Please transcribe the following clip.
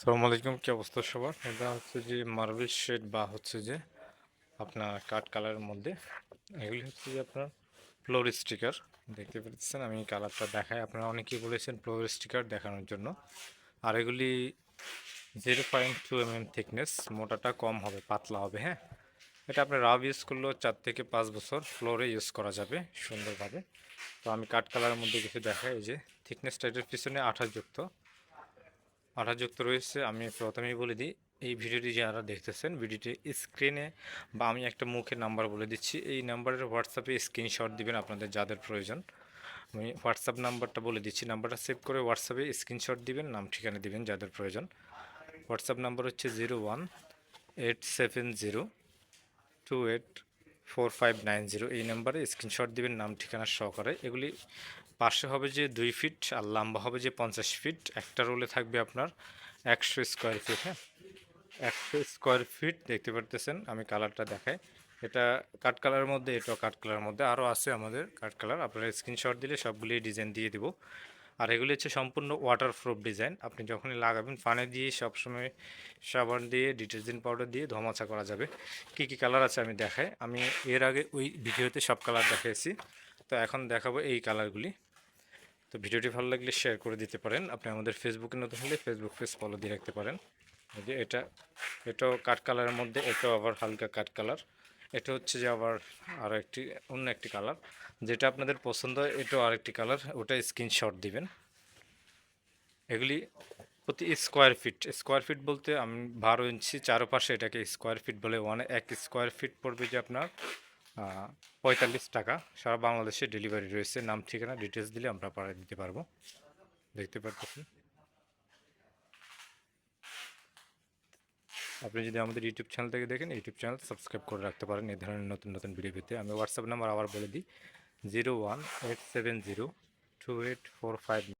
সালামু আলাইকুম, কি অবস্থা সবার? এটা হচ্ছে যে মার্বেল শেড বা হচ্ছে যে আপনার কাঠ কালারের মধ্যে। এগুলি হচ্ছে যে আপনার ফ্লোর স্টিকার দেখতে পাচ্ছেন আমি কালারটা দেখাই, আপনারা অনেকেই বলেছেন ফ্লোর স্টিকার দেখানোর জন্য। আর এগুলি zero point two M M thickness মোটাটা কম হবে, পাতলা হবে হ্যাঁ? এটা আপনি রাব ইউজ করলেও চার থেকে পাঁচ বছর ফ্লোরে ইউজ করা যাবে সুন্দরভাবে। তো আমি কাঠ কালারের মধ্যে কিছু দেখাই, এই যে থিকনেসটা এটার পিছনে আঠাযুক্ত আঠাযুক্ত রয়েছে, আমি প্রথমেই বলে দিই, এই ভিডিওটি যারা দেখতেছেন, ভিডিওটি স্ক্রিনে বা আমি একটা মুখের নাম্বার বলে দিচ্ছি, এই নাম্বারের হোয়াটসঅ্যাপে স্ক্রিনশট দিবেন আপনাদের যাদের প্রয়োজন। আমি হোয়াটসঅ্যাপ নাম্বারটা বলে দিচ্ছি, নাম্বারটা সেভ করে হোয়াটসঅ্যাপে স্ক্রিনশট দিবেন, নাম, ঠিকানা দিবেন যাদের প্রয়োজন। হোয়াটসঅ্যাপ নাম্বার হচ্ছে zero one eight seven zero two eight four five nine zero, এই নাম্বারে স্ক্রিনশট দিবেন, নাম, ঠিকানা সহকারে। এগুলি পাশে হবে যে দুই ফিট আর লম্বা হবে যে পঞ্চাশ ফিট। একটা রোলে থাকবে আপনার একশো স্কোয়ার ফিট হ্যাঁ? একশো স্কোয়ার ফিট দেখতে পারতেছেন, আমি কালারটা দেখাই। এটা কাঠ কালারের মধ্যে, এটাও কাঠ কালারের মধ্যে। আরও আছে আমাদের কাঠ কালার, আপনারা স্ক্রিনশট দিলে সবগুলি ডিজাইন দিয়ে দিব। আর এগুলি হচ্ছে সম্পূর্ণ ওয়াটার প্রুফ ডিজাইন আপনি যখনই লাগাবেন, পানি দিয়ে, সবসময় সাবান দিয়ে, ডিটারজেন্ট পাউডার দিয়ে ধমাচা করা যাবে। কি কি কালার আছে আমি দেখাই। আমি এর আগে ওই ভিডিওতে সব কালার দেখিয়েছি তো এখন দেখাবো এই কালারগুলি। তো ভিডিওটি ভালো লাগলে শেয়ার করে দিতে পারেন। আপনি আমাদের ফেসবুকে নতুন হলে ফেসবুক পেজ ফলো দিয়ে রাখতে পারেন। যে এটা, এটাও কাঠ কালারের মধ্যে, এটাও আবার হালকা কাঠ কালার এটা হচ্ছে যে আবার আরও একটি, অন্য একটি কালার যেটা আপনাদের পছন্দ হয়, এটাও আরেকটি কালার ওটা স্ক্রিনশট দিবেন। এগুলি প্রতি স্কোয়ার ফিট স্কোয়ার ফিট বলতে আমি বারো ইঞ্চি চারপাশে এটাকে স্কোয়ার ফিট বলে ওয়ান এক স্কোয়ার ফিট পড়বে যে আপনার। পঁয়তাল্লিশ টাকা। সারা বাংলাদেশে ডেলিভারি রয়েছে। নাম, ঠিকানা ডিটেলস দিলে আমরা পাঠিয়ে দিতে পারব। দেখতে পারতেছেন? আপনি যদি আমাদের ইউটিউব চ্যানেল থেকে দেখেন, ইউটিউব চ্যানেল সাবস্ক্রাইব করে রাখতে পারেন এই ধরনের নতুন নতুন ভিডিও পেতে। আমি হোয়াটসঅ্যাপ নাম্বার আবার বলে দিই zero one eight seven zero two eight four five